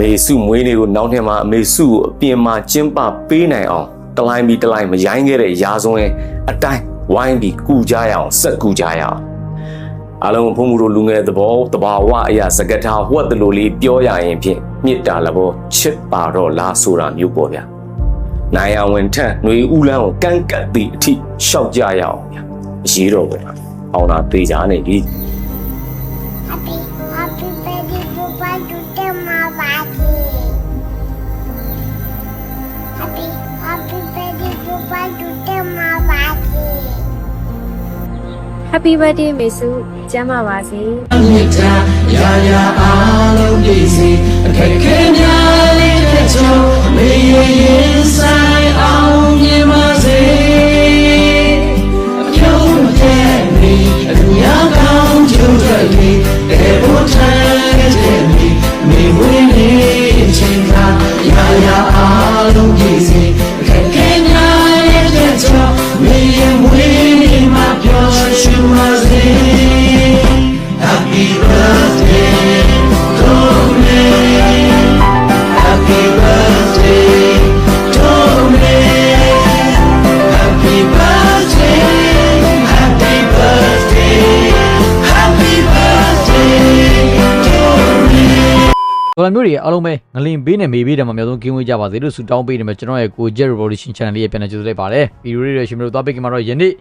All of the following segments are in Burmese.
မေစုမွေးနေ့ကိုနောက်ထပ်မှာအမေစုကိုအပြင်မှာကျင်းပပေးနိုင်အောင်တလိုင်းပြီးတလိုင်းမရိုင်းခဲ့တဲ့ရာဇဝင်အတိုင်းဝိုင်းပြီးကူကြရအောင်ဆက်ကူကြရအောင်အလုံးဖုံမှုတို့လူငယ်သဘောတဘာဝအရာစကားထားဝတ်တလူလေးပြောရရင်ဖြင့်မြစ်တာလဘောချစ်ပါတော့လားဆိုတာမျိုးပေါ့ဗျာနိုင်အောင်ဝင်ထက်ຫນွေဥလန်းကိုကန့်ကတ်သည့်အထိရှောက်ကြရအောင်ဗျာအရေးတော့ပဲအောင်တာသေးကြနေပြီ Happy Happy Happy birthday မေစုကျမ်းပါပါစေမြတ်တာရာရာအားလုံးပြည့်စုံအခက်ခဲများလေးတဲ့ကြောင့်မေရရင်ဆိုင်အောင်မြင်ပါစေအဖြောင်းတဲ့မိအညာကောင်းကျိုးတဲ့မိတဲ့ဘုရားတဲ့မိမိဝင်းနေချင်းကရာရာအားလုံး မျိုးတွေအားလုံးပဲငလင်ဘေးနဲ့မေဘေးတယ်မှာအများဆုံးကင်းဝေးကြပါစေလို့ဆုတောင်းပေးနေမှာကျွန်တော်ရဲ့ကို Jet Revolution Channel လေးရဲ့ပြန်လည်ကြိုဆိုလိုက်ပါတယ်ဗီဒီယိုလေးတွေရှင်မတို့သွားပေးကြမှာတော့ယနေ့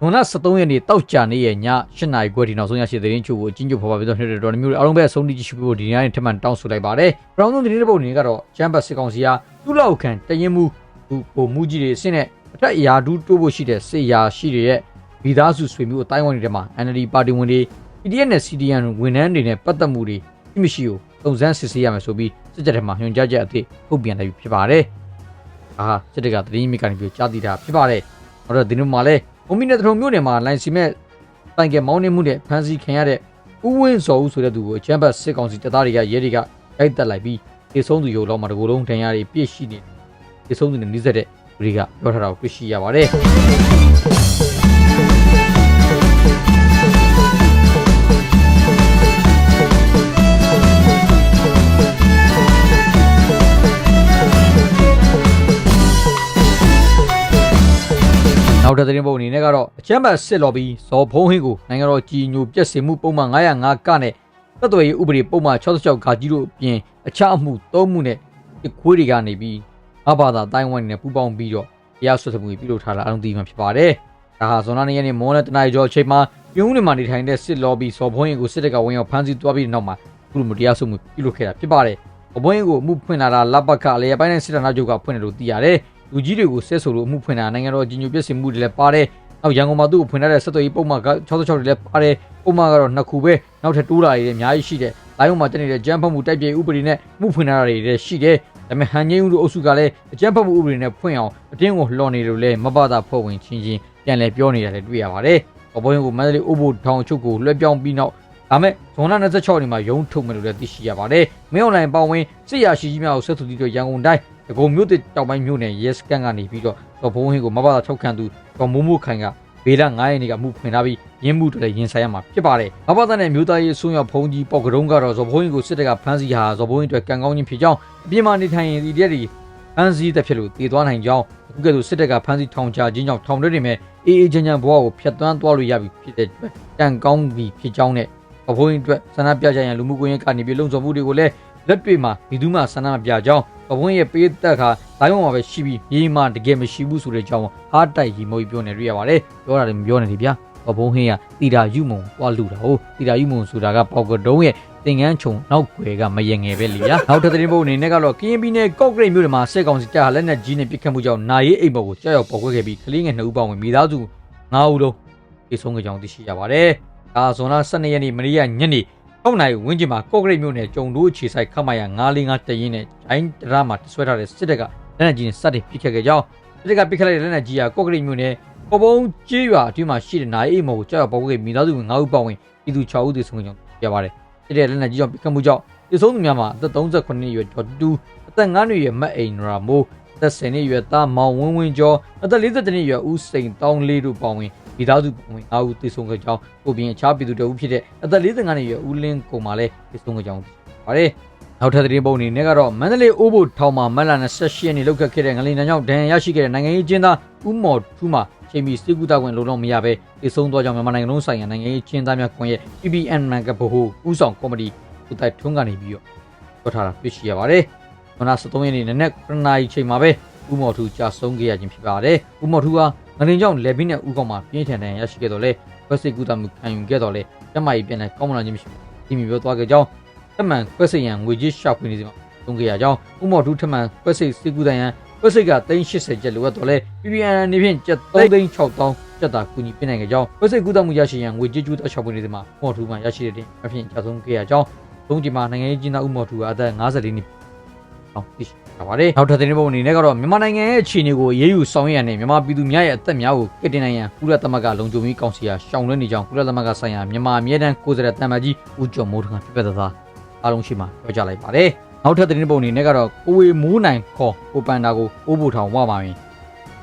နွန်လ23ရက်နေ့တောက်ကြနေ့ရဲ့ည8နာရီခွဲဒီနောက်ဆုံးရရှိသတင်းချို့ကိုအချင်းချုပ်ဖော်ပြပေးတော့နေတဲ့တော်မျိုးတွေအားလုံးပဲအဆုံးထိကြည့်ရှုဖို့ဒီနေ့နေ့ထပ်မံတောင်းဆိုလိုက်ပါတယ်။ပြောင်းဆုံးသတင်းတစ်ပုဒ်အနေနဲ့ကတော့ချမ်ဘတ်စစ်ကောင်စီဟာသူ့လောက်ခံတရင်မှုသူကိုမူကြီးတွေအစ်နဲ့အထက်အရာဒူးတိုးဖို့ရှိတဲ့စစ်ရာရှိတွေရဲ့ဗီသားစုဆွေမျိုးအတိုင်းဝိုင်းတွေထဲမှာ NLD ပါတီဝင်တွေ PDF နဲ့ CDN ဝန်ထမ်းတွေနဲ့ပတ်သက်မှုတွေရှိမရှိကိုစုံစမ်းစစ်ဆေးရမယ်ဆိုပြီးစစ်တပ်ထဲမှာညွှန်ကြားချက်အသစ်ထုတ်ပြန်လိုက်ပြီဖြစ်ပါတယ်။အာစစ်တပ်ကသတင်းမိကနေပြီးကြားသိတာဖြစ်ပါတယ်။အဲ့တော့ဒီနေ့မှလည်းဘုံမီနဲ့တထုံမြို့နယ်မှာလိုင်စီမဲ့တိုင်ကမောင်းနေမှုနဲ့ဖမ်းဆီးခံရတဲ့ဥဝင်းစော်ဦးဆိုတဲ့သူကိုအချမ်းဘတ်စစ်ကောင်စီတပ်သားတွေကရဲတွေကရိုက်တက်လိုက်ပြီးတေဆုံးသူရုံလောက်မှာတကူလုံးထင်ရတွေပြည့်ရှိနေတေဆုံးသူနဲ့နှိစက်တဲ့လူတွေကပြောထားတာကိုတွေ့ရှိရပါတယ်။ နောက်ထပ်သတင်းပုံအနေနဲ့ကတော့အချမ်းဘတ်စစ်လော်ဘီဇော်ဖုံးဟင်းကိုနိုင်ငံတော်ကြီးညိုပြက်စင်မှုပုံမှန်905ကနဲ့သက်သွေးဥပဒေပုံမှန်66ဂါကြီးတို့အပြင်အခြားအမှု၃မှုနဲ့ဒီခွေးတွေကနေပြီးငါဘာသာတိုင်းဝိုင်းနဲ့ပူးပေါင်းပြီးတော့တရားစွဲဆိုမှုပြုလုပ်ထားတာအလုံးသိမှဖြစ်ပါတယ်။ဒါဟာဇွန်လ၂ရက်နေ့မော်နဲ့တနင်္လာကျော်အချိန်မှာပြုံးနေမှာနေထိုင်တဲ့စစ်လော်ဘီဇော်ဖုံးဟင်းကိုစစ်တပ်ကဝင်ရောက်ဖမ်းဆီးသွားပြီးတဲ့နောက်မှာအခုလိုတရားစွဲမှုပြုလုပ်ခဲ့တာဖြစ်ပါတယ်။အဘွင်းကိုအမှုဖွင့်လာတာလဘကအလေပိုင်းနဲ့စစ်တပ်နာချုပ်ကဖွင့်တယ်လို့သိရတယ်။ လူကြီးတွေကိုဆက်ဆိုလို့အမှုဖွင့်တာနိုင်ငံတော်ကြီးညိုပြက်စင်မှုတွေလည်းပါတယ်။နောက်ရန်ကုန်မှာသူ့ကိုဖွင့်ထားတဲ့ဆက်သွယ်ရေးပုံမှန်က66တွေလည်းပါတယ်။ပုံမှန်ကတော့နှစ်ခုပဲနောက်ထပ်တိုးလာတွေလည်းအများကြီးရှိတယ်။လိုင်းုံမှာတက်နေတဲ့ဂျမ်ဖတ်မှုတိုက်ပြေဥပဒေနဲ့မှုဖွင့်ထားတာတွေလည်းရှိတယ်။ဒါပေမဲ့ဟန်ငိမ့်ဦးတို့အုပ်စုကလည်းအကြမ်းဖက်မှုဥပဒေနဲ့ဖွင့်အောင်အတင်းကိုလှော်နေလို့လည်းမဘာသာဖွဲ့ဝင်ချင်းချင်းပြန်လည်ပြောနေတာလည်းတွေ့ရပါတယ်။အပေါ်ရင်ကိုမန္တလေးအိုးဘိုထောင်ချုပ်ကိုလွှဲပြောင်းပြီးနောက် ဒါမဲ့ဇွန်လ26ရက်နေ့မှာရုံးထုတ်မယ်လို့လည်းသိရှိရပါတယ်။မင်းအွန်လိုင်းပေါဝင်စစ်ရရှိကြီးများကိုဆက်သွယ်ပြီးတော့ရန်ကုန်တိုင်းဒဂုံမြို့တစ်တောင်ပိုင်းမြို့နယ်ရဲစခန်းကနေပြီးတော့တော့ဘုံဟင်းကိုမဘာသာထုတ်ခံသူတော့မိုးမိုးခိုင်ကဘေးလ9ရက်နေ့ကမှုဖွင့်ထားပြီးရင်းမှုတွေလည်းရင်ဆိုင်ရမှာဖြစ်ပါတယ်။မဘာသာနဲ့မျိုးသားရေးအစိုးရဖုံးကြီးပေါက်ကတုံးကတော့ဇော်ဘုံဟင်းကိုစစ်တပ်ကဖမ်းဆီးဟာဇော်ဘုံဟင်းအတွက်ကံကောင်းခြင်းဖြစ်ကြောင်းအပြင်မှာနေထိုင်ရင်ဒီတဲ့တွေဖမ်းဆီးတဲ့ဖြစ်လို့တည်သွားနိုင်ကြောင်းအခုကဲ့သို့စစ်တပ်ကဖမ်းဆီးထောင်ချခြင်းကြောင့်ထောင်ထဲတွေမဲ့အေးအေးချမ်းချမ်းဘဝကိုဖျက်ဆီးသွားလို့ရပြီဖြစ်တဲ့အတွက်ကံကောင်းပြီဖြစ်ကြောင်းနဲ့ အဖိုးရင်အတွက်ဆန္ဒပြကြရန်လူမှုကွန်ရက်ကနေပြီးလုံခြုံမှုတွေကိုလည်းလက်တွေ့မှာဒီသူမှဆန္ဒမပြကြောင်းအဖိုးရဲ့ပေးသက်ခါလိုင်းဝမှာပဲရှိပြီးမြေမှာတကယ်မရှိဘူးဆိုတဲ့အကြောင်းဟားတိုက်ရီမိုးပြောနေတွေ့ရပါတယ်ပြောတာလည်းမပြောနဲ့ဒီဗျာအဖိုးဟင်းကတီတာယူမုံပွားလူတာဟုတ်တီတာယူမုံဆိုတာကပေါကတုံးရဲ့တင်ငန်းချုံနောက်ွယ်ကမယငယ်ပဲလေဗျာနောက်ထပ်သတင်းပုတ်အနေနဲ့ကတော့ကရင်ပြည်နယ်ကော့ဂရိတ်မြို့မှာစစ်ကောင်စီတပ်ဟာလက်နက်ကြီးနဲ့ပစ်ခတ်မှုကြောင့်နာရေးအိမ်ပေါ်ကိုကြောက်ရောက်ပေါ်ကွက်ခဲ့ပြီးကလေးငယ်2ဦးပါဝင်မိသားစု9ဦးလုံးပြေဆုံးခဲ့ကြောင်းသိရှိရပါတယ် ဒါဇွန်လ12ရက်နေ့မနေ့ကညနေ6နိုင်ဝင်းကျင်မှာကော့ဂရိတ်မြို့နယ်ကျုံတို့ခြေဆိုင်ခမရ945တရင်နဲ့ဂျိုင်းဒရာမှာဆွဲထားတဲ့စစ်တပ်ကလက်နက်ကြီးနဲ့စတင်ပစ်ခတ်ခဲ့ကြောင်းစစ်တပ်ကပစ်ခတ်လိုက်တဲ့လက်နက်ကြီးဟာကော့ဂရိတ်မြို့နယ်ပေါ်ပုံးကျေးရွာအတွင်းမှာရှိတဲ့နိုင်အိမ်မော်ကိုကြောက်ရောက်ပေါ်ကွက်မိသားစု9ဦးပါဝင်ပြည်သူ6ဦးသေဆုံးခဲ့ကြောင်းပြပါတယ်စစ်တပ်လက်နက်ကြီးကြောင့်ပစ်ခတ်မှုကြောင့်သေဆုံးသူများမှာအသက်38နှစ်အရွယ်ဒေါ်တူအသက်9နှစ်အရွယ်မတ်အိန်ရာမိုးအသက်10နှစ်အရွယ်သားမောင်ဝင်းဝင်းကျော်အသက်42နှစ်အရွယ်ဦးစိန်တောင်းလေးတို့ပါဝင် မိသားစုဝင်အားဦးသေဆုံးခဲ့ကြောင်းကိုပြင်အခြားပြည်သူတအုပ်ဖြစ်တဲ့အသက်45နှစ်အရွယ်ဦးလင်းကိုမှလည်းသေဆုံးခဲ့ကြောင်းပါတယ်နောက်ထပ်သတင်းပုံအနေနဲ့ကတော့မန္တလေးအိုးဘိုထောင်မှာမက်လာ28ရက်နေ့လောက်ခဲ့တဲ့ငလင်တန်းကြောင့်ဒဏ်ရာရရှိခဲ့တဲ့နိုင်ငံရေးကျင်းသားဦးမော်ထူးမှာချိန်မီစစ်ကူတာခွင့်လုံလောက်မရဘဲတည်ဆုံသွားကြောင်းမြန်မာနိုင်ငံလုံးဆိုင်ရာနိုင်ငံရေးကျင်းသားများကွန်ရက် PPN နိုင်ငံဗဟိုဦးဆောင်ကော်မတီဦးတိုက်ထွန်းကနေပြီးတော့ပြောထားတာတွေ့ရှိရပါတယ်။မနက်73ရက်နေ့နနက်9နာရီချိန်မှာပဲဦးမော်ထူးကြာဆုံးခဲ့ရခြင်းဖြစ်ပါတယ်။ဦးမော်ထူးဟာ ငလင်ကြောင့်လေဘင်းနဲ့ဦးကောင်မှာပြင်းထန်တဲ့ရရှိခဲ့တော့လေခွဲစိတ်ကူတာမှုခံယူခဲ့တော့လေကျမကြီးပြန်လဲကောင်းမလာခြင်းမရှိဘူး။ဒီမျိုးပြောသွားခဲ့ကြောင်းတမန်ခွဲစိတ်ရန်ငွေကြေးရှာဖွေနေစီမှာသုံးခဲ့ရကြောင်းဦးမော်ထူးထမှန်ခွဲစိတ်စစ်ကူတန်ရန်ခွဲစိတ်က380ကျပ်လိုအပ်တော့လေ PPN နေဖြင့်ကျပ်3သိန်း6000ကျပ်တာကူညီပေးနိုင်ခဲ့ကြောင်းခွဲစိတ်ကူတာမှုရရှိရန်ငွေကြေးကျူးတော့ရှာဖွေနေစီမှာမော်ထူးမှရရှိတဲ့အဖြစ်ကျဆုံးခဲ့ရကြောင်းသုံးကြိမ်မှာနိုင်ငံရေးကျင်းသားဦးမော်ထူးအသက်54နှစ်အောင်သိရှိ ရပါတယ်နောက်ထပ်သတင်းပုံအနေနဲ့ကတော့မြန်မာနိုင်ငံရဲ့အခြေအနေကိုရေးယူဆောင်ရွက်ရတဲ့မြန်မာပြည်သူများရဲ့အသက်များကိုကက်တင်နိုင်ရန်ကုလသမဂ္ဂလုံခြုံရေးကောင်စီကရှောင်လွှဲနေကြောင်းကုလသမဂ္ဂဆိုင်ရာမြန်မာအမြဲတမ်းကိုယ်စားလှယ်တမန်ကြီးဦးကျော်မိုးထံကပြပြသားအားလုံးရှိမှပြောကြားလိုက်ပါတယ်နောက်ထပ်သတင်းပုံအနေနဲ့ကတော့ကိုဝေမိုးနိုင်ခေါ်ကိုပန်တာကိုအိုးဘူထောင်ဝပါရင်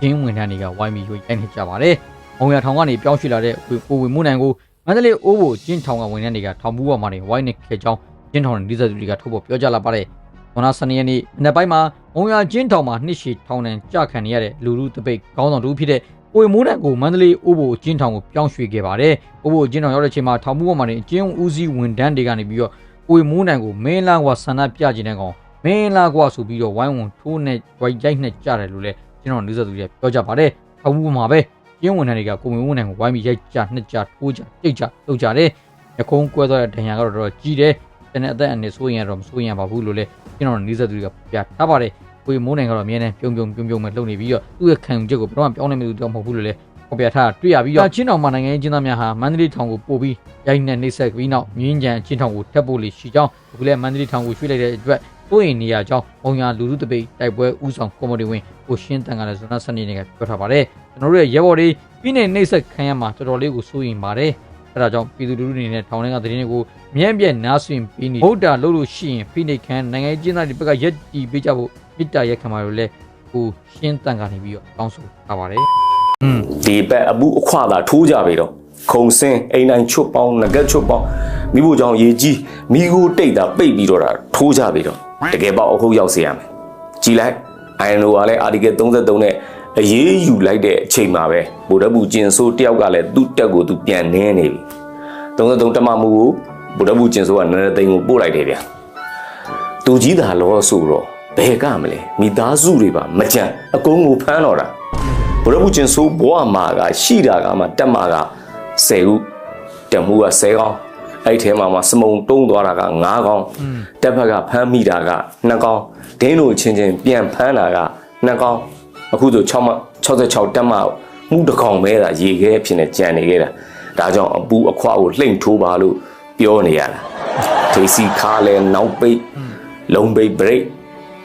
ရင်းဝင်ထန်းတွေကဝိုင်းပြီးရွေးရိုက်နေကြပါတယ်။အောင်ရထောင်ကနေပြောင်းရွှေ့လာတဲ့ကိုဝေမိုးနိုင်ကိုမန္တလေးအိုးဘူကျင်းထောင်ကဝင်ထန်းတွေကထောင်ဘူးပေါ်မှာနေဝိုင်းနေခဲ့ကြောင်းကျင်းထောင်နေဒီဇယ်သူတွေကထုတ်ပေါ်ပြောကြားလာပါတယ်။ မနက်စနေရက်နေ့မနက်ပိုင်းမှာအောင်ရကျင်းထောင်မှာနှစ်ရှည်ထောင်နှံကြခံနေရတဲ့လူလူတပိတ်ကောင်းဆောင်တူဖြစ်တဲ့ကိုဝေမိုးနိုင်ကိုမန္တလေးအိုးဘူကျင်းထောင်ကိုပြောင်းရွှေ့ခဲ့ပါတယ်။အိုးဘူကျင်းထောင်ရောက်တဲ့ချိန်မှာထောင်ဘူးပေါ်မှာနေကျင်းဦးစီးဝန်တန်းတွေကနေပြီးတော့ကိုဝေမိုးနိုင်ကိုမင်းလာကွာဆန္ဒပြခြင်းတဲ့ကောင်မင်းလာကွာဆိုပြီးတော့ဝိုင်းဝန်းထိုးနဲ့ဝိုက်ရိုက်နဲ့ကြတယ်လို့လည်းကျွန်တော်နေဆက်သူတွေပြောကြပါတယ်။ထောင်ဘူးမှာပဲကျင်းဝန်ထမ်းတွေကကိုဝေမိုးနိုင်ကိုဝိုင်းပြီးရိုက်ကြနှစ်ကြထိုးကြတိတ်ကြလုပ်ကြတယ်။ရခုံးကွဲသွားတဲ့ဒဏ်ရာကတော့တော်တော်ကြီးတယ်။ တနေ့အသက်အနေဆိုရင်တော့မဆိုရင်ပါဘူးလို့လည်းကျွန်တော်နေဆက်သူတွေကပြထားပါတယ်။ကိုဝေမိုးနိုင်ကတော့အမြဲတမ်းပြုံပြုံပြုံပြုံမဲ့လုပ်နေပြီးတော့သူ့ရဲ့ခံယူချက်ကိုဘယ်တော့မှပြောင်းနေမလို့တော့မဟုတ်ဘူးလို့လည်းပေါ်ပြထားတွေ့ရပြီးတော့ချင်းတောင်မှာနိုင်ငံရေးကျင်းသားများဟာမန္တလေးထောင်ကိုပို့ပြီးရိုက်နှက်နှိပ်စက်ပြီးနောက်မြင်းကြံချင်းတောင်ကိုထပ်ပို့လိရှိကြောင်းအခုလည်းမန္တလေးထောင်ကိုရွှေ့လိုက်တဲ့အတွက်ကိုယ်ရင်နေရကြောင်းဘုံညာလူလူတပိတ်တိုက်ပွဲဥဆောင်ကော်မတီဝင်ကိုရှင်းတန်ကလည်းဇွန်လ7ရက်နေ့ကပြောထားပါတယ်ကျွန်တော်တို့ရဲ့ရဲဘော်တွေပြီးနေနှိပ်စက်ခံရမှာတော်တော်လေးကိုစိုးရင်ပါတယ် အဲဒါကြောင့်ပြည်သူလူထုအနေနဲ့ထောင်ထဲကသတင်းတွေကိုမြဲမြဲနားဆွင့်ပြီးနေဗုဒ္ဓလို့လို့ရှိရင်ဖိနှိပ်ခံနိုင်ငံရေးကျင်းသားတွေဘက်ကရက်တီပေးကြဖို့မေတ္တာရက်ခံပါလို့လဲကိုရှင်းတန်ကနေပြီးတော့တောင်းဆိုထားပါတယ်อืมဒီဘက်အမှုအခွသာထိုးကြပြီတော့ခုံစင်းအိမ်တိုင်းချွတ်ပေါင်းငကက်ချွတ်ပေါင်းမိဖို့ကြောင့်ရေကြီးမိကိုတိတ်တာပိတ်ပြီးတော့တာထိုးကြပြီတော့တကယ်ပေါ့အခုရောက်စေရမယ်ကြည်လိုက်အိုင်လိုကလည်းအာဒီကယ်33နဲ့ အရေးယူလိုက်တဲ့အချိန်မှာပဲဗိုလ်တပ်ဘူးကျင်ဆိုးတယောက်ကလည်းသူ့တက်ကိုသူပြန်နင်းနေပြီ33တမမှုကိုဗိုလ်တပ်ဘူးကျင်ဆိုးကနည်းနည်းသိန်းကိုပို့လိုက်တယ်ဗျာသူကြီးတာလောဆိုတော့ဘယ်ကမလဲမိသားစုတွေပါမကြံအကုန်ကိုဖမ်းတော့တာဘရဘူးကျင်ဆိုးဘဝမှာကရှိတာကမှတက်မှာက10ခုတက်မှုက10ကောင်းအဲ့ထဲမှာမှစမုံတုံးသွားတာက9ကောင်းတက်ဘက်ကဖမ်းမိတာက2ကောင်းဒင်းတို့ချင်းချင်းပြန်ဖမ်းတာက2ကောင်း အခုဆို6မှ66တက်မှမှုတစ်ကောင်ပဲတာရေခဲဖြစ်နေကြံနေခဲ့တာဒါကြောင့်အပူအခွားကိုလှိမ့်ထိုးပါလို့ပြောနေရတာဒေစီခါလဲနောက်ပိတ်လုံပိတ်ဘရိတ်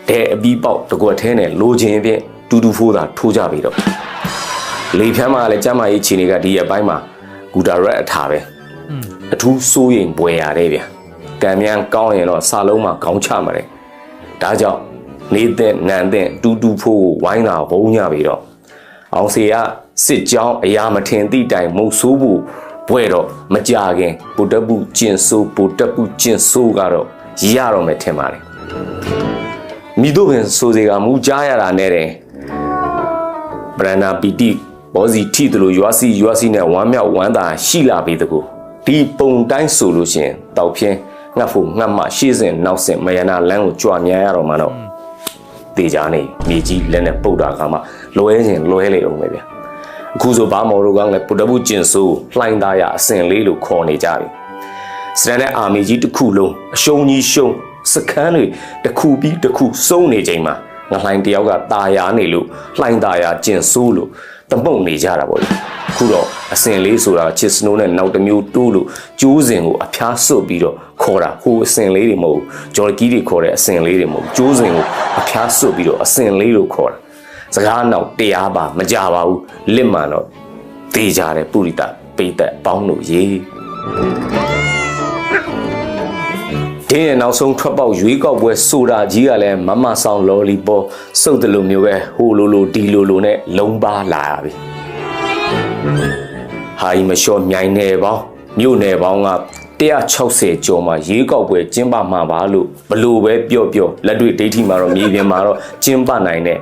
တဲ့အပီးပေါက်တကွက်ထဲနဲ့လိုချင်ဖြင့်တူတူဖိုးတာထိုးကြပြီတော့လေဖြန်းမှာလည်းကျမ်းမာရေးခြေနေကဒီရက်ပိုင်းမှာဂူတာရက်အထာပဲအထူးစိုးရင်ပွဲရတယ်ဗျကံမြန်ကောင်းရင်တော့စာလုံးမှာခေါင်းချမှာတယ်ဒါကြောင့် နေတဲ့နန်တဲ့တူတူဖို့ကိုဝိုင်းတာဘုံညပြီတော့အောင်စီကစစ်ကြောင်းအရာမထင်သည့်တိုင်မုတ်ဆိုးဖို့ဘွဲတော့မကြခင်ဗုဒ္ဓပုကျင်ဆိုးဗုဒ္ဓပုကျင်ဆိုးကတော့ရရတော့မယ်ထင်ပါလေမိတို့ပင်ဆိုစေကမူကြားရတာနဲ့တယ်ဗရဏာပီတိဘောဇီထိတလို့ရွာစီရွာစီနဲ့ဝမ်းမြောက်ဝမ်းသာရှိလာပြီတကူဒီပုံတိုင်းဆိုလို့ရှရင်တောက်ပြင်းငှက်ဖို့ငှက်မှရှေ့စဉ်နောက်စဉ်မယနာလမ်းကိုကြွမြန်းရတော့မှတော့ တေချာနေမြေကြီးလက်နဲ့ပုတ်တာကမှလွဲခြင်းလွဲလေအောင်ပဲဗျအခုဆိုဘာမော်တို့ကလည်းပုတ္တပုကျင်ဆိုးလှိုင်းသားရအစင်လေးလို့ခေါ်နေကြပြီစရန်တဲ့အာမီကြီးတစ်ခုလုံးအရှုံးကြီးရှုံးစခန်းတွေတစ်ခုပြီးတစ်ခုစုံနေချိန်မှာငလှိုင်းတယောက်ကตาယာနေလို့လှိုင်းตาယာကျင်ဆိုးလို့တပုတ်နေကြတာပေါ့လေခုတော့ အစင်လေးဆိုတာချစ်စနိုးနဲ့နောက်တစ်မျိုးတိုးလို့ကျိုးစင်ကိုအဖျားစွတ်ပြီးတော့ခေါ်တာဟိုအစင်လေးတွေမဟုတ်ဘူးဂျော်ကီးတွေခေါ်တဲ့အစင်လေးတွေမဟုတ်ဘူးကျိုးစင်ကိုအဖျားစွတ်ပြီးတော့အစင်လေးလို့ခေါ်တာစကားနောက်တရားပါမကြပါဘူးလစ်မှန်တော့တေးကြတယ်ပုရိသပိတ်သက်ပေါင်းလို့ရေးဒင်းရဲ့နောက်ဆုံးထွက်ပေါက်ရွေးကောက်ပွဲဆိုတာကြီးကလည်းမမဆောင်လော်လီပေါ်စုပ်တယ်လို့မျိုးပဲဟိုလိုလိုဒီလိုလိုနဲ့လုံးပါလာရပြီ။ ဟာကြီးမလျှော့မြိုင်နယ်ပေါင်းမြို့နယ်ပေါင်းက160ကျော်မှာရေးကောက်ပွဲကျင်းပမှာပါလို့ဘလို့ပဲပြောပြောလက်တွေ့ဒိဋ္ဌိမှာတော့မြေပြင်မှာတော့ကျင်းပနိုင်တဲ့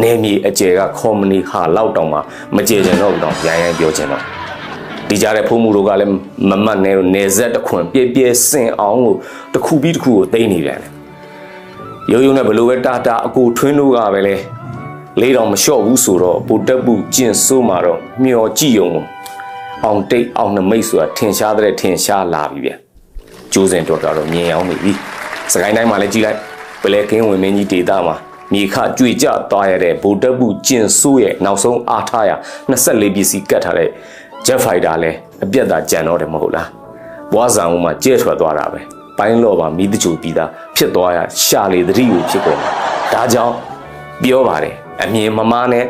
နေမြေအကျယ်ကကော်မနီဟာလောက်တောင်မှမကျေကျင်တော့ဘူးတော့ရိုင်းရိုင်းပြောချင်တော့ဒီကြတဲ့ဖုံးမှုတို့ကလည်းမမတ်နဲ့နေဆက်တစ်ခွင်ပြည့်ပြည့်စင်အောင်ကိုတစ်ခုပြီးတစ်ခုကိုသိမ့်နေပြန်တယ်ရုံရုံနဲ့ဘလို့ပဲတာတာအကိုထွင်းတို့ကပဲလေ လေးတော်မလျှော့ဘူးဆိုတော့ပိုတက်ပူကျင့်ဆိုးမှာတော့မျောကြည့်ုံကိုအောင်တိတ်အောင်နမိတ်ဆိုတာထင်ရှားတဲ့ထင်ရှားလာပြီဗျကျိုးစင်တော်တော်တော့မြင်အောင်နေပြီစကိုင်းတိုင်းမှာလည်းကြည်လိုက်ပလဲကင်းဝင်မင်းကြီးဒေတာမှာမြေခကြွေကြသွားရတဲ့ဗိုလ်တပ်ဘူးကျင်ဆိုးရဲ့နောက်ဆုံးအားထားရ24ပစ္စည်းကတ်ထားတဲ့ Jet Fighter လည်းအပြက်သာကြံတော့တယ်မဟုတ်လားဘွားဆောင်မှာကြဲထွက်သွားတာပဲပိုင်းလော့ပါမိတချို့ပြီးသားဖြစ်သွားရရှာလေသတိကိုဖြစ်ကုန်တာဒါကြောင့်ပြောပါတယ် အမြင်မမားနဲ့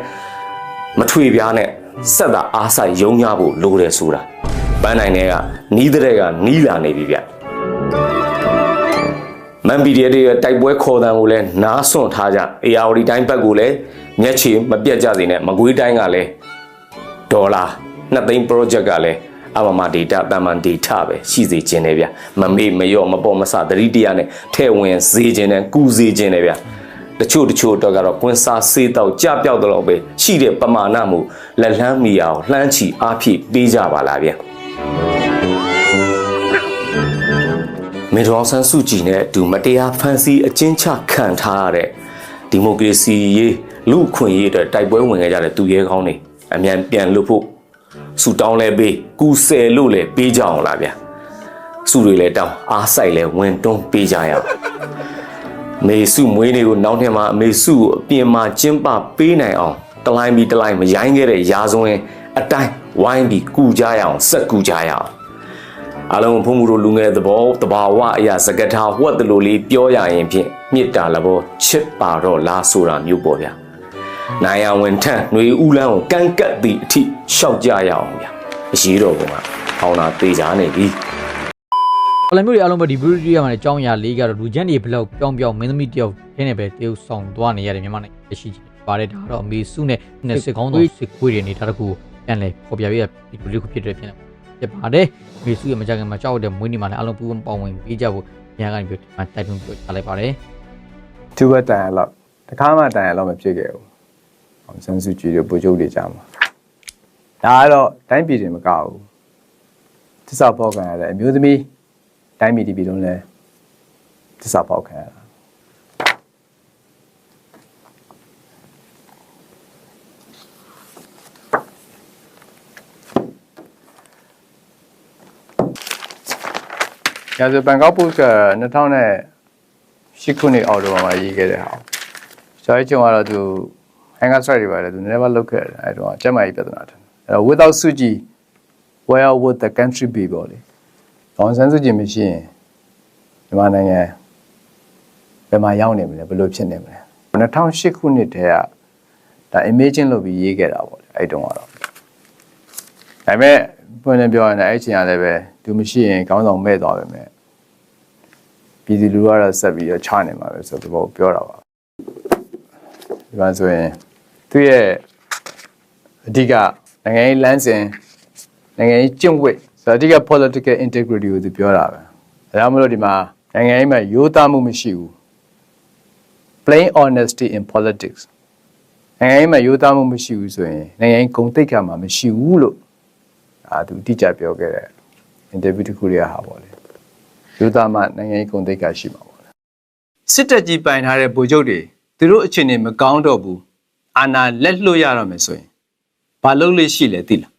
မထွေပြားနဲ့ဆက်တာအားဆိုင်ယုံညဖို့လိုတယ်ဆိုတာပန်းနိုင်တဲ့ကနီးတဲ့ကနီးလာနေပြီဗျမန်ပီဒီရဲ့တိုက်ပွဲခေါ်တံကိုလည်းနားစွန့်ထားကြအေယာဝတီတိုင်းဘက်ကိုလည်းမျက်ခြေမပြတ်ကြစေနဲ့မကွေးတိုင်းကလည်းဒေါ်လာ2သိန်း project ကလည်းအမမ data တမန် data ပဲရှိစေခြင်းတယ်ဗျမမေ့မလျော့မပေါ်မဆသတိတရားနဲ့ထဲ့ဝင်စေခြင်းနဲ့ကူစေခြင်းတယ်ဗျ တချို့တချို့တော့ကတော့ကွင်းစားစေးတော့ကြပြောက်တော့ပဲရှိတဲ့ပမာဏမှုလက်လှမ်းမီအောင်လှမ်းချီအားဖြည့်ပေးကြပါလားဗျမင်ဒေါ်ဆန်းစုကြည်နဲ့အတူမတရားဖန်ဆီးအကျဉ်းချခံထားရတဲ့ဒီမိုကရေစီရေးလူ့အခွင့်အရေးအတွက်တိုက်ပွဲဝင်ခဲ့ကြတဲ့သူရဲကောင်းတွေအမြန်ပြန်လွတ်ဖို့ဆူတောင်းလဲပေးကူဆယ်လို့လဲပေးကြအောင်လားဗျစုတွေလဲတောင်းအားဆိုင်လဲဝင်တွန်းပေးကြရအောင် မေစုမွေးနေ့ကိုနောက်ထပ်မှာအမေစုကိုအပြင်မှာကျင်းပပေးနိုင်အောင်တလိုင်းပြီးတလိုင်းမရိုင်းခဲ့တဲ့ရာဇဝင်အတိုင်းဝိုင်းပြီးကူကြရအောင်ဆက်ကူကြရအောင်အလုံးဖုံမှုတို့လူငယ်သဘောတဘာဝအရာစကထာဝတ်တလူလေးပြောရရင်ဖြင့်မြစ်တာလဘောချစ်ပါတော့လားဆိုတာမျိုးပေါ့ဗျာနိုင်ရဝင်ထန့်ຫນွေဦးလန်းကိုကန့်ကတ်သည့်အထိရှောက်ကြရအောင်ဗျာအရေးတော်ကဖောင်းတာတေချာနေပြီ ပလမျိုးတွေအားလုံးပဲဒီဗီဒီယိုမှာအကြောင်းအရာလေးကတော့လူချမ်းတွေဘလောက်ပြောင်းပြောင်းမင်းသမီးတယောက်ခင်းနေပဲတရုပ်ဆောင်သွားနေရတယ်မြန်မာနိုင်ငံရှိချင်ပါတယ်ဒါကတော့အမေစုနဲ့နဲ့စစ်ကောင်းတော်စစ်ခွေးတွေနေတာတခုပြန်လဲပေါ်ပြပြဒီလိုလေးခုဖြစ်တဲ့ဖြစ်နေဖြစ်ပါတယ်အမေစုရဲ့မကြခင်မှာကြောက်တဲ့မွေးနေ့မှာလည်းအားလုံးပူပေါင်းဝင်ပေးကြဖို့ညာကနေပြောတိုက်တွန်းပြောထားလိုက်ပါတယ်သူ့ဘက်တန်ရလောက်တခါမှတန်ရလောက်မဖြစ်ခဲ့ဘူးအောင်ဆန်းစုကြည်တို့ဗိုလ်ချုပ်တွေကြားမှာဒါကတော့တိုင်းပြည်တွေမကဘူးသစ္စာပေါက်ခံရတဲ့အမျိုးသမီး တိုင်းပြည်ဒီပြည်လုံးလဲသစ္စာပေါက်ခံရတာရာဇဘန်ကောက်ပို့က2008ခုနှစ်အောက်တိုဘာမှာရေးခဲ့တဲ့ဟာ။ကျွန်တော်ကျုံကတော့သူ hanger strike တွေပါတယ်သူနည်းနည်းမှလုပ်ခဲ့တယ်အဲတော့ကျက်မကြီးပြဿနာတယ်။အဲတော့ without Suji where would the country be ပေါ့လေ။ ဒေါန်ဆန်းစုကြည်မရှိရင်မြန်မာနိုင်ငံဘယ်မှာရောက်နေမလဲဘယ်လိုဖြစ်နေမလဲ။2008ခုနှစ်တည်းကဒါ imagine လုပ်ပြီးရေးခဲ့တာပေါ့လေအဲ့တုန်းကတော့ဒါပေမဲ့ပွင့်လင်းပြောရင်လည်းအဲ့ချိန်ကလည်းပဲသူမရှိရင်ခေါင်းဆောင်မဲ့သွားပဲမဲ့ပြည်သူလူထုကတော့ဆက်ပြီးတော့ချနေမှာပဲဆိုတော့ပြောတာပါဒီမှာဆိုရင်သူရဲ့အဓိကနိုင်ငံရေးလမ်းစဉ်နိုင်ငံရေးကျင့်ဝတ် ဆိုတော့အဓိက political integrity ကိုသူပြောတာပဲဒါကြောင့်မလို့ဒီမှာနိုင်ငံရေးမှာရိုးသားမှုမရှိဘူး plain honesty in politics နိုင်ငံရေးမှာရိုးသားမှုမရှိဘူးဆိုရင်နိုင်ငံရေးဂုဏ်သိက္ခာမှာမရှိဘူးလို့အာသူအတိအကျပြောခဲ့တဲ့ interview တစ်ခုတွေကဟာပေါ့လေရိုးသားမှနိုင်ငံရေးဂုဏ်သိက္ခာရှိမှာပေါ့လေစစ်တပ်ကြီးပိုင်ထားတဲ့ဗိုလ်ချုပ်တွေသူတို့အခြေအနေမကောင်းတော့ဘူးအာဏာလက်လွတ်ရတော့မယ်ဆိုရင်ဘာလုပ်လို့ရှိလဲသိလား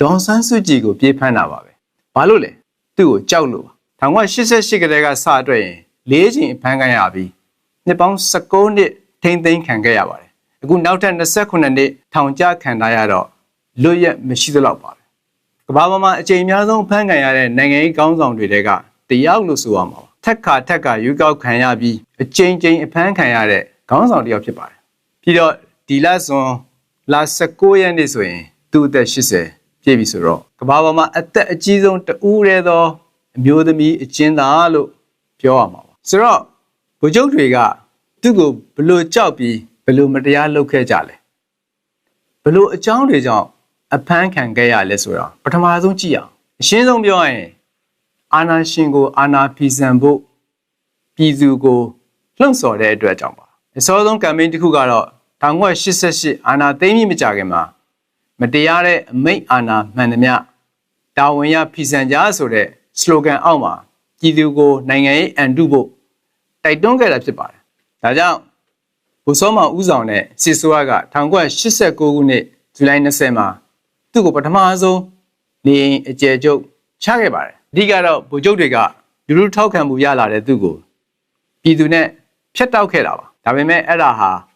ဒေါန်ဆန်းစုကြည်ကိုပြေးဖမ်းတာပါပဲဘာလို့လဲသူ့ကိုကြောက်လို့ပါ1988ကတည်းကစအတွက်ရင်၄ချိန်ဖမ်းခံရပြီးနှစ်ပေါင်း19နှစ်ထိမ့်သိမ်းခံခဲ့ရပါတယ်အခုနောက်ထပ်29နှစ်ထောင်ကျခံထားရတော့လွတ်ရက်မရှိသလောက်ပါပဲကမ္ဘာပေါ်မှာအကြိမ်များဆုံးဖမ်းခံရတဲ့နိုင်ငံရေးကောင်းဆောင်တွေတဲကတယောက်လို့ဆိုရမှာပါထက်ခါထက်ခါရွေးကောက်ခံရပြီးအကြိမ်ကြိမ်အဖမ်းခံရတဲ့ခေါင်းဆောင်တယောက်ဖြစ်ပါတယ်ပြီးတော့ဒီလဇွန်လ19ရက်နေ့ဆိုရင်သူ့အသက်80 ပြည့်ပြီဆိုတော့ကမ္ဘာပေါ်မှာအသက်အကြီးဆုံးတူးရဲသောအမျိုးသမီးအကျဉ်းသားလို့ပြောရမှာပါဆိုတော့ဗိုလ်ချုပ်တွေကသူ့ကိုဘလို့ကြောက်ပြီးဘလို့မတရားလုပ်ခဲ့ကြလဲဘလို့အကြောင်းတွေကြောင့်အဖမ်းခံခဲ့ရလဲဆိုတော့ပထမဆုံးကြည့်အောင်အရှင်းဆုံးပြောရရင်အာဏာရှင်ကိုအာဏာဖီဆန်ဖို့ပြည်သူကိုလှုံ့ဆော်တဲ့အတွက်ကြောင့်ပါအစောဆုံးကမ်ပိန်းတစ်ခုကတော့1988အာဏာသိမ်းပြီးမကြခင်မှာ မတရားတဲ့အမိန့်အာဏာမှန်သမျှတာဝန်ရဖီဆန်ကြဆိုတဲ့ slogan အောက်မှာပြည်သူကိုနိုင်ငံရေးအန်တုဖို့တိုက်တွန်းခဲ့တာဖြစ်ပါတယ်ဒါကြောင့်ဘုစောမောင်ဦးဆောင်တဲ့စစ်ဆိုးက1989ခုနှစ်ဇူလိုင်20မှာသူ့ကိုပထမဆုံးနေအိမ်အကျယ်ချုပ်ချခဲ့ပါတယ်အဓိကတော့ဗိုလ်ချုပ်တွေကလူလူထောက်ခံမှုရလာတဲ့သူ့ကိုပြည်သူနဲ့ဖျက်တောက်ခဲ့တာပါဒါပေမဲ့အဲ့ဒါဟာအ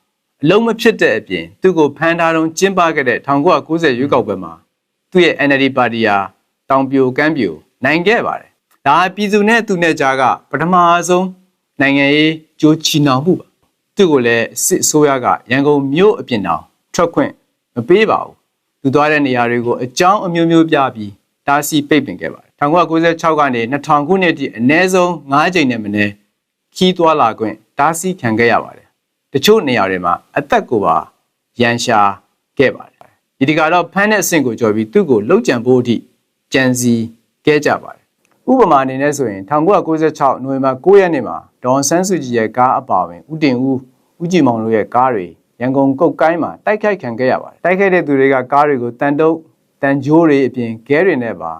လုံးမဖြစ်တဲ့အပြင်သူ့ကိုဖမ်းထားတော့ကျင်းပခဲ့တဲ့1990ရွေးကောက်ပွဲမှာသူ့ရဲ့ NLD ပါတီဟာတောင်ပြိုကမ်းပြိုနိုင်ခဲ့ပါတယ်ဒါဟာပြည်သူနဲ့သူနဲ့ကြားကပထမဆုံးနိုင်ငံရေးကြိုးချီနှောင်မှုပါသူ့ကိုလည်းစစ်အစိုးရကရန်ကုန်မြို့အပြင်တောင်ထွက်ခွင့်မပေးပါဘူးသူသွားတဲ့နေရာတွေကိုအကြောင်းအမျိုးမျိုးပြပြီးတားဆီးပိတ်ပင်ခဲ့ပါတယ်1996ကနေ2000ခုနှစ်အထိအနည်းဆုံး9ကြိမ်နဲ့မနည်းခီးသွားလာခွင့်တားဆီးခံခဲ့ရပါတယ် တချို့နေရာတွေမှာအသက်ကိုပါရန်ရှာခဲ့ပါတယ်ဒီဒီကတော့ဖမ်းတဲ့အဆင့်ကိုကြော်ပြီးသူ့ကိုလှုပ်ကြံဖို့အထိကြံစီခဲ့ကြပါတယ်ဥပမာအနေနဲ့ဆိုရင်1996နိုဝင်ဘာ9ရက်နေ့မှာဒေါန်ဆန်းစုကြည်ရဲ့ကားအပါဝင်ဥတင်ဦးဦးကြည်မောင်တို့ရဲ့ကားတွေရန်ကုန်ကုတ်ကိုင်းမှာတိုက်ခိုက်ခံခဲ့ရပါတယ်တိုက်ခိုက်တဲ့သူတွေကကားတွေကိုတန်တုပ်တန်ကြိုးတွေအပြင်ခဲတွေနဲ့ပါ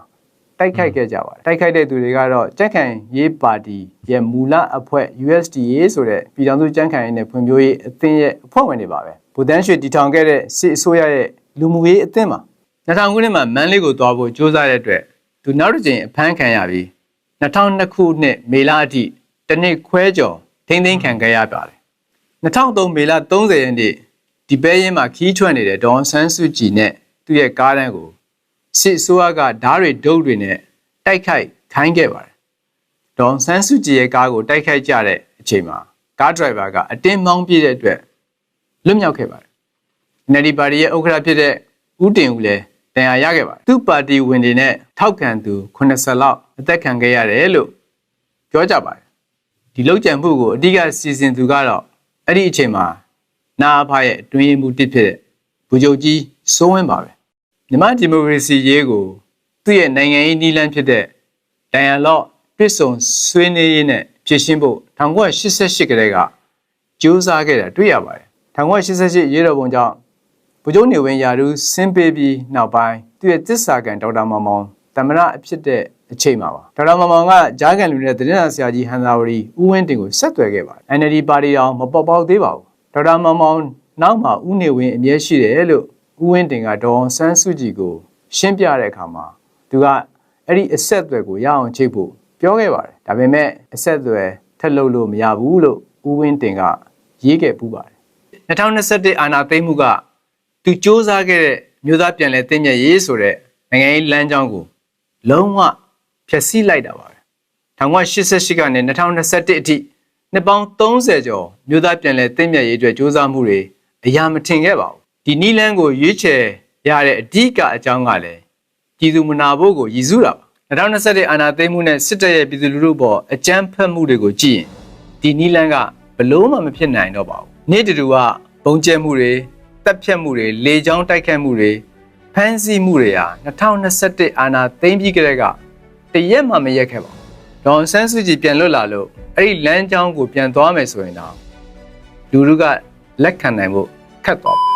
တိုက်ခိုက်ခဲ့ကြပါတယ်တိုက်ခိုက်တဲ့သူတွေကတော့ကြက်ခံရေးပါတီရဲ့မူလအဖွဲ့ USDA ဆိုတဲ့ပြည်ထောင်စုကြက်ခံရေးနဲ့ဖွံ့ဖြိုးရေးအသင်းရဲ့အဖွဲ့ဝင်တွေပါပဲဗိုလ်တန်းရွှေတည်ထောင်ခဲ့တဲ့စစ်အစိုးရရဲ့လူမှုရေးအသင်းပါ2000ခုနှစ်မှာမန်းလေးကိုသွားဖို့စ조사တဲ့အတွက်သူနောက်တစ်ကြိမ်အဖမ်းခံရပြီး2002ခုနှစ်မေလအထိတစ်နှစ်ခွဲကျော်ထိမ့်သိမ်းခံခဲ့ရပါတယ်2003မေလ30ရက်နေ့ဒီပဲရင်မှာခီးချွတ်နေတဲ့ဒေါန်ဆန်းစုကြည်နဲ့သူ့ရဲ့ကားတန်းကို စစ်ဆိုးရကဓားတွေဒုတ်တွေနဲ့တိုက်ခိုက်ခိုင်းခဲ့ပါတယ်။ဒေါန်ဆန်းစုကြည်ရဲ့ကားကိုတိုက်ခိုက်ကြတဲ့အချိန်မှာကားဒရိုင်ဘာကအတင်းမောင်းပြေးတဲ့အတွက်လွတ်မြောက်ခဲ့ပါတယ်။ NLD ပါတီရဲ့ဥက္ကဋ္ဌဖြစ်တဲ့ဦးတင်ဦးလည်းတန်ရာရခဲ့ပါတယ်။သူ့ပါတီဝင်တွေနဲ့ထောက်ခံသူ80လောက်အသက်ခံခဲ့ရတယ်လို့ပြောကြပါတယ်။ဒီလောက်ကြံမှုကိုအဓိကစီစဉ်သူကတော့အဲ့ဒီအချိန်မှာနာအဖရဲ့အတွင်းမှုတစ်ဖြစ်တဲ့ဗိုလ်ချုပ်ကြီးစိုးဝင်းပါပဲ မြန်မာဒီမိုကရေစီရေးကိုသူ့ရဲ့နိုင်ငံရေးနည်းလမ်းဖြစ်တဲ့ဒိုင်ယာလော့တွစ်ဆုံဆွေးနွေးရေးနဲ့ဖြည့်ရှင်းဖို့1988ကတည်းကကြိုးစားခဲ့တာတွေ့ရပါတယ်1988ရေးတော်ပုံကြောင့်ဗိုလ်ချုပ်နေဝင်းယာဒူးဆင်းပေးပြီးနောက်ပိုင်းသူ့ရဲ့တစ္ဆာကန်ဒေါက်တာမောင်မောင်တမရအဖြစ်တဲ့အချိန်မှာပါဒေါက်တာမောင်မောင်ကဂျားကန်လူနဲ့သတင်းစာဆရာကြီးဟန်သာဝရီဦးဝင်းတင်ကိုဆက်သွယ်ခဲ့ပါတယ် NLD ပါတီတော်မပေါ်ပေါက်သေးပါဘူးဒေါက်တာမောင်မောင်နောက်မှာဦးနေဝင်းအမြဲရှိတယ်လို့ ဦးဝင်းတင်ကဒေါ်ဆန်းစုကြည်ကို ရှင်းပြတဲ့အခါမှာသူကအဲ့ဒီအဆက်အသွယ်ကိုရအောင်ချိတ်ဖို့ပြောခဲ့ပါတယ်ဒါပေမဲ့အဆက်အသွယ်ထက်လို့လို့မရဘူးလို့ဦးဝင်းတင်ကရေးခဲ့ပူးပါတယ်2021အာဏာသိမ်းမှုကသူစ조사ခဲ့တဲ့မြို့သားပြန်လည်သိမြတ်ရေးဆိုတဲ့နိုင်ငံရေးလမ်းကြောင်းကိုလုံးဝဖျက်ဆီးလိုက်တာပါပဲ1988ကနေ2021အထိနှစ်ပေါင်း30ကျော်မြို့သားပြန်လည်သိမြတ်ရေးအတွက်စ조사မှုတွေအရာမထင်ခဲ့ပါဘူး ဒီနီလန်းကိုရွေးချယ်ရတဲ့အဓိကအကြောင်းကလည်းပြည်သူမနာဖို့ကိုရည်စူးတာပါ2021အာဏာသိမ်းမှုနဲ့စစ်တပ်ရဲ့ပြည်သူလူထုပေါ်အကြမ်းဖက်မှုတွေကိုကြည့်ရင်ဒီနီလန်းကဘလို့မှမဖြစ်နိုင်တော့ပါဘူးနေ့တူကဘုံကျဲမှုတွေတပ်ဖြတ်မှုတွေလေကြောင်းတိုက်ခတ်မှုတွေဖမ်းဆီးမှုတွေဟာ2021အာဏာသိမ်းပြီးကြတဲ့ကတရက်မှမရက်ခဲ့ပါဘူးဒေါန်ဆန်းစုကြည်ပြန်လွတ်လာလို့အဲ့ဒီလမ်းကြောင်းကိုပြန်သွားမယ်ဆိုရင်တော့လူလူကလက်ခံနိုင်ဖို့ခက်သွားပါ